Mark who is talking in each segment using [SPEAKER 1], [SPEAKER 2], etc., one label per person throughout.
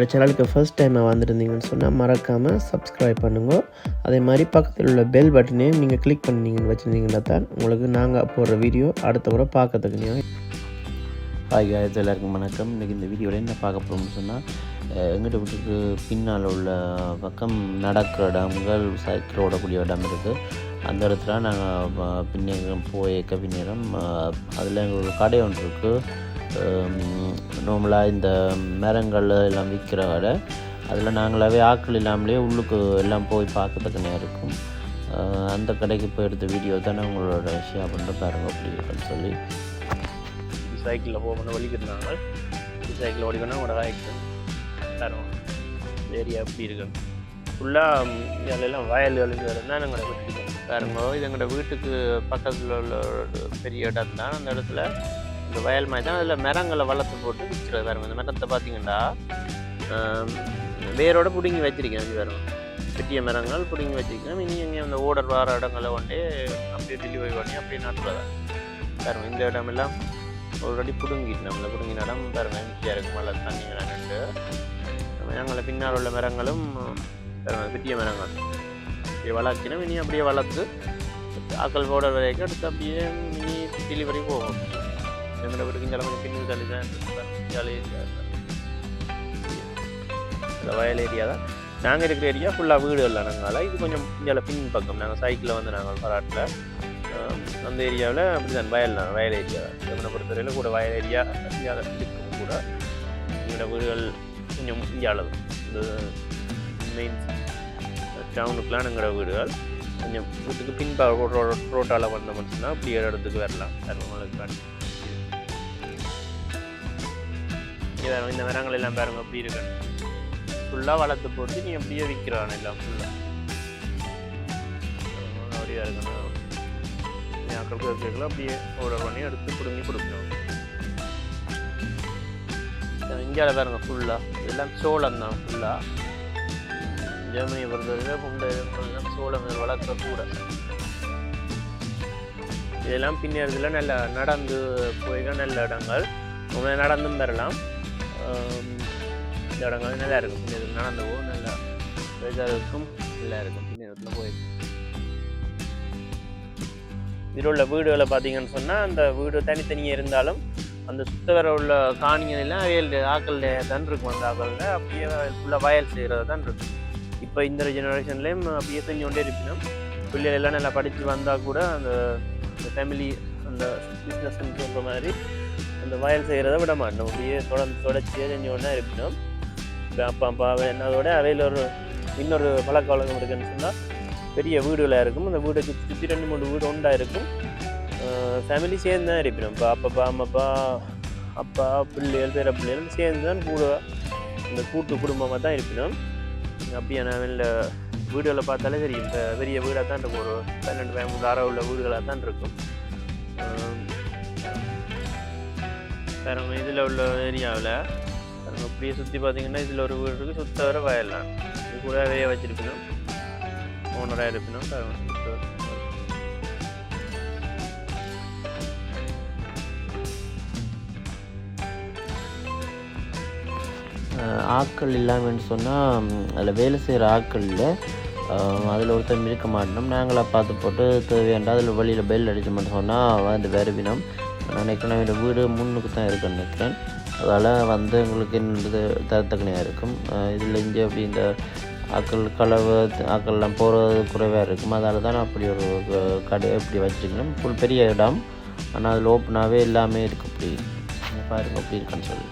[SPEAKER 1] எங்களோட சேனலுக்கு first time வந்திருந்தீங்கன்னு சொன்னால் மறக்காமல் சப்ஸ்கிரைப் பண்ணுங்க. அதே மாதிரி பக்கத்தில் உள்ள பெல் பட்டனையும் நீங்கள் கிளிக் பண்ணீங்கன்னு வச்சுருந்தீங்கன்னா தான் உங்களுக்கு நாங்கள் போடுற வீடியோ அடுத்த முறை பார்க்கறதுக்கு நீங்கள் ஹாய் எல்லாருக்கும் வணக்கம். இன்றைக்கி இந்த வீடியோவில் என்ன பார்க்க போகிறோம்னு சொன்னால் எங்கிட்ட வீட்டுக்கு பின்னால் உள்ள பக்கம் நடக்கிற இடங்கள் சைக்கிள் ஓடக்கூடிய இடம் இருக்குது அந்த இடத்துல நாங்கள் பின்னேரம் போய் கவிநேரம் அதில் எங்களுக்கு கடை ஒன்று இருக்குது நார்மலாக இந்த மரங்கள் எல்லாம் விற்கிற கடை அதில் நாங்களாவே ஆட்கள் இல்லாமலே உள்ளுக்கு எல்லாம் போய் பார்க்கறதுக்கு இருக்கும். அந்த கடைக்கு போய் எடுத்த வீடியோ தானே உங்களோட ஷேர் பண்ணுற பாருங்க அப்படி இருக்குன்னு சொல்லி.
[SPEAKER 2] சைக்கிளில் போகணும் வலிக்கிறாங்க சைக்கிள் ஓடிக்கணும் உங்களோட வாய்க்கு தரும் ஏரியா எப்படி இருக்குன்னு ஃபுல்லாக இதெல்லாம் வயல்கள் இருந்தால் எங்களோட வீட்டுக்கு பாருங்க இது எங்களோட வீட்டுக்கு பக்கத்தில் உள்ள ஒரு பெரிய இடம் தான். அந்த இடத்துல இந்த வயல் மாதிரி தான். அதில் மரங்களை வளர்த்து போட்டு விற்கிறது வேறு இந்த மரத்தை பார்த்தீங்கன்னா வேரோட பிடுங்கி வச்சிருக்கேன். வேறு பாருங்க. பெரிய மரங்கள் பிடுங்கி வச்சிருக்கேன். இனி இங்கே அந்த ஓடர் வார இடங்களை கொண்டே அப்படியே டெலிவரி பண்ணி அப்படியே நட்டுறதா பாருங்க இந்த இடமெல்லாம் ஒரு அடி பிடுங்கிட்டு நம்மளை பிடுங்கின இடம் பாருங்க. ஈஸியாக இருக்கும் மழை தண்ணி விளையாண்டு மரங்களை பின்னால் உள்ள மரங்களும் பாருங்க பெரிய மரங்கள். இப்படி வளர்க்கணும் இனி அப்படியே வளர்த்து ஆக்கள் போடுற வரைக்கும் அடுத்து அப்படியே மினி டெலிவரி போகும். எங்களோட வீட்டுக்கு இந்த கொஞ்சம் பின்னு ஜாலியாக இந்த வயல் ஏரியா தான் நாங்கள் இருக்கிற ஏரியா ஃபுல்லாக வீடு இல்லை நாங்கள் இது கொஞ்சம் இந்தியாவில் பின் பக்கம் நாங்கள் சைக்கிளில் வந்து நாங்கள் பராட்டில் அந்த ஏரியாவில் அப்படி தான் வயல் தான் வயல் ஏரியா தான் இவனை பொறுத்தவரையில் கூட வயல் ஏரியா இந்தியாவில் இருக்கும் கூட எங்களோட வீடுகள் கொஞ்சம் இந்தியாவில் தான் இந்த மெயின் டவுனுக்குலாம் எங்களோட வீடுகள் கொஞ்சம் வீட்டுக்கு பின்பா ரோட்டால் வந்த மட்டும்தான் அப்படி ஏற இடத்துக்கு வரலாம் தர்மமலுக்கு இங்கே இந்த மரங்கள் எல்லாம் பாருங்க அப்படி இருக்கணும் ஃபுல்லாக வளர்த்து போட்டு நீ அப்படியே விற்கிறான் எல்லாம் ஃபுல்லாக அப்படியே இருக்கணும். அக்கள் கேட்கல அப்படியே ஆர்டர் பண்ணி எடுத்து பிடுங்கி கொடுக்கணும். இந்தியாவில் பாருங்க ஃபுல்லாக இதெல்லாம் சோளம் தான் ஃபுல்லாக ஜெர்மனியை பொறுத்தவரைக்கும் இந்த சோளம் இது வளர்க்க கூட. இதெல்லாம் பின்னேறதுல நல்ல நடந்து போய்க்க நல்ல இடங்கள். உங்களை நடந்தும் பெறலாம் இந்த இடங்கள் நல்லா இருக்கும் பின்னேறது நடந்து போகும் நல்லா இருக்கும் நல்லா இருக்கும் பின்னேறத்தில் போயிருக்கும் இதில் உள்ள வீடுகளை பார்த்தீங்கன்னு சொன்னால் அந்த வீடு தனித்தனியாக இருந்தாலும் அந்த சுத்தவர உள்ள காணிகள் எல்லாம் வயல் ஆக்கள் தான் இருக்கும். அந்த ஆக்களில் அப்படியே ஃபுல்லாக வயல் செய்கிறது தான் இருக்கும். இப்போ இந்த ஜெனரேஷன்லேயும் அப்படியே செஞ்சு கொண்டே இருப்பினோம். பிள்ளைகள் எல்லாம் நல்லா படித்து வந்தால் கூட அந்த ஃபேமிலி அந்த பிஸ்னஸ்ன்னு சொல்கிற மாதிரி அந்த வயல் செய்கிறத விட மாட்டோம். அப்படியே தொடர்ந்து தொடர்ச்சியாக செஞ்சோன்னா கொண்டே இருப்பினோம் இப்போ அப்பா அப்பா என்னதோட அவையில் ஒரு இன்னொரு பழக்க வழக்கம் இருக்குன்னு சொன்னால் பெரிய வீடுகளாக இருக்கும். அந்த வீடை சுற்றி சுற்றி ரெண்டு மூணு வீடு ஒன்றா இருக்கும். ஃபேமிலி சேர்ந்து தான் இருப்பினோம் இப்போ அப்பப்பா அம்மப்பா அப்பா பிள்ளைகள் பேர பிள்ளைகள் சேர்ந்து தான் கூட இந்த கூட்டு குடும்பமாக தான் இருப்பினோம் அப்படியே நான் வெளில வீடுகளை பார்த்தாலே தெரியும். இப்போ பெரிய வீடாக தான் இருக்கும். ஒரு பன்னெண்டு பதிமூணு அறை உள்ள வீடுகளாக தான் இருக்கும் பாருங்க இதில் உள்ள ஏரியாவில். பாருங்க அப்படியே சுற்றி பார்த்தீங்கன்னா இதில் ஒரு வீடு இருக்குது சுத்த வர வயலாம் இது கூட வேய வச்சிருக்கணும். ஓனராக இருப்பினும் பாருங்க
[SPEAKER 1] ஆட்கள் இல்லாமன்னு சொன்னால் அதில் வேலை செய்கிற ஆட்கள் இல்லை. அதில் ஒருத்தர் இருக்க மாட்டோம் நாங்களாக பார்த்து போட்டு தேவையாண்டா அதில் வழியில் பெல் அடிச்சு மட்டும் சொன்னால் வந்து வருவினோம் நினைக்கிறேன். என்னோட வீடு முன்னுக்கு தான் இருக்குன்னு நினைக்கிறேன். அதால் வந்து எங்களுக்கு என்னது தரத்தக்கனையாக இருக்கும். இதில் இங்கே அப்படி இந்த ஆக்கள் களவு ஆக்கள்லாம் போகிறது குறைவாக இருக்கும். அதால் தான் நான் அப்படி ஒரு க- கடை இப்படி வச்சுருக்கணும் ஃபுல் பெரிய இடம். ஆனால் அதில் ஓப்பனாகவே எல்லாமே இருக்குது இப்படி. பாருங்கள் அப்படி இருக்குன்னு சொல்லி.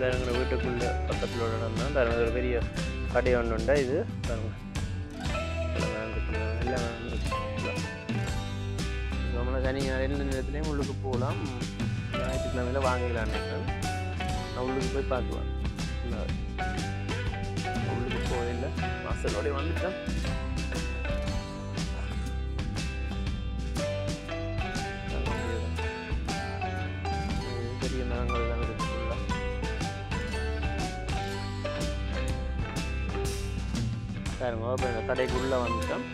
[SPEAKER 2] வேறு எங்கள் வீட்டுக்குள்ளே பக்கத்தில் உள்ள இடம் தான். ஒரு பெரிய கடை ஒன்று உண்டா இது? பாருங்க. நம்மளை சனி ஞாயிறு நேரத்துலேயும் உள்ளுக்கு போகலாம். ஞாயிற்றுக்கிழமையில் வாங்கிக்கலான்னு நான் உள்ளுக்கு போய் பார்க்கலாம். உள்ளுக்கு போகல வாசலோடய வந்துட்டேன் பாருங்க இப்போ இந்த கடைக்குள்ளே வந்துட்டோம்.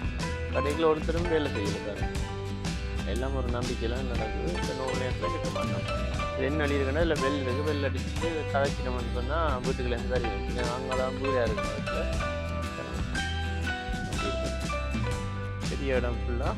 [SPEAKER 2] கடைக்குள்ள ஒருத்தரும் வேலை செய்யல பாருங்க. எல்லாம் ஒரு நம்பிக்கையெல்லாம் நடக்குது. இப்போ நூறு நேரத்தில் கிட்ட மாட்டோம் இது அடி இருக்குன்னா இல்லை பெல் இருக்குது பெல் அடிச்சுட்டு கதைச்சினோம்னு சொன்னால் வீட்டுக்குள்ளேருந்து சரி அங்கே தான் வீடாக இருக்கும் இருக்கு. பெரிய இடம் ஃபுல்லாக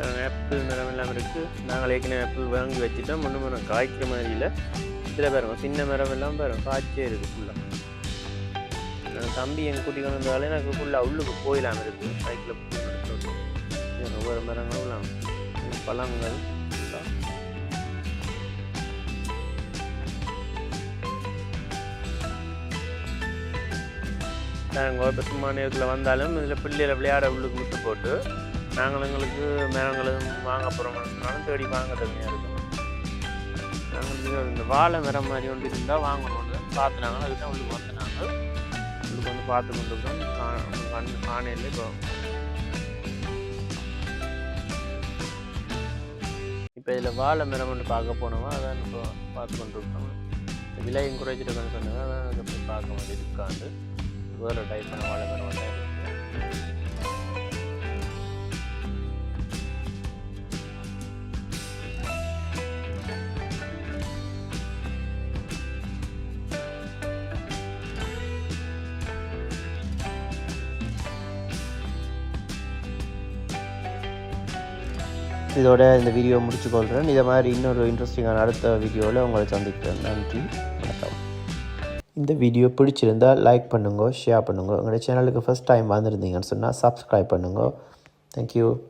[SPEAKER 2] ஆப்பிள் மரம் எல்லாம் இருக்குது நாங்கள் ஏற்கனவே ஆப்பிள் வாங்கி வச்சுட்டோம். ஒன்று மரம் காய்க்கிற மாதிரி இல்லை. இதில் பாருங்க சின்ன மரம் எல்லாம் பாருங்க காய்ச்சே இருக்குது ஃபுல்லாக நான் தம்பி எங்கள் குட்டி கொண்டு வந்தாலே எனக்கு ஃபுல்லாக உள்ளுக்கு போயிடலாம் இருக்குது சைக்கிளில் ஒவ்வொரு மரங்களும் பழங்கள். நாங்கள் இப்போ சும்மா நேரத்தில் வந்தாலும் இதில் பிள்ளைகளை விளையாட உள்ளுக்கு விட்டு போட்டு நாங்கள் எங்களுக்கு மரங்களும் வாங்க போகிறோம்னு தேடி வாங்க தனியாக இருக்கும். நாங்கள் இந்த வாழை மரம் மாதிரி ஒன்று இருந்தால் வாங்கணும்னு பார்த்துனாங்க அதுக்கு தான் உங்களுக்கு வந்து நாங்கள் உள்ளுக்கு வந்து பார்த்து கொண்டு இருக்கோம் கண் காணையில் இப்போ இப்போ இதில் வாழை மரம் ஒன்று பார்க்க போனோமா? அதான் இப்போ பார்த்து கொண்டு இருக்கோம். விலையும் குறைச்சிருக்கோன்னு சொன்னாங்க அதான் போய் பார்க்க மாதிரி இருக்காண்டு வேறு டைப்பான வாழை மரம் ஒன்று இருக்குது
[SPEAKER 1] இதோட இந்த வீடியோ முடிச்சுக்கொள்கிறேன் இதை மாதிரி இன்னொரு இன்ட்ரெஸ்டிங்கான அடுத்த வீடியோவில் உங்களை சந்திக்கிறேன். நன்றி. வணக்கம். இந்த வீடியோ பிடிச்சிருந்தால் லைக் பண்ணுங்க ஷேர் பண்ணுங்க. உங்களோட சேனலுக்கு ஃபஸ்ட் டைம் வந்திருந்தீங்கன்னு சொன்னால் சப்ஸ்கிரைப் பண்ணுங்க. தேங்க்யூ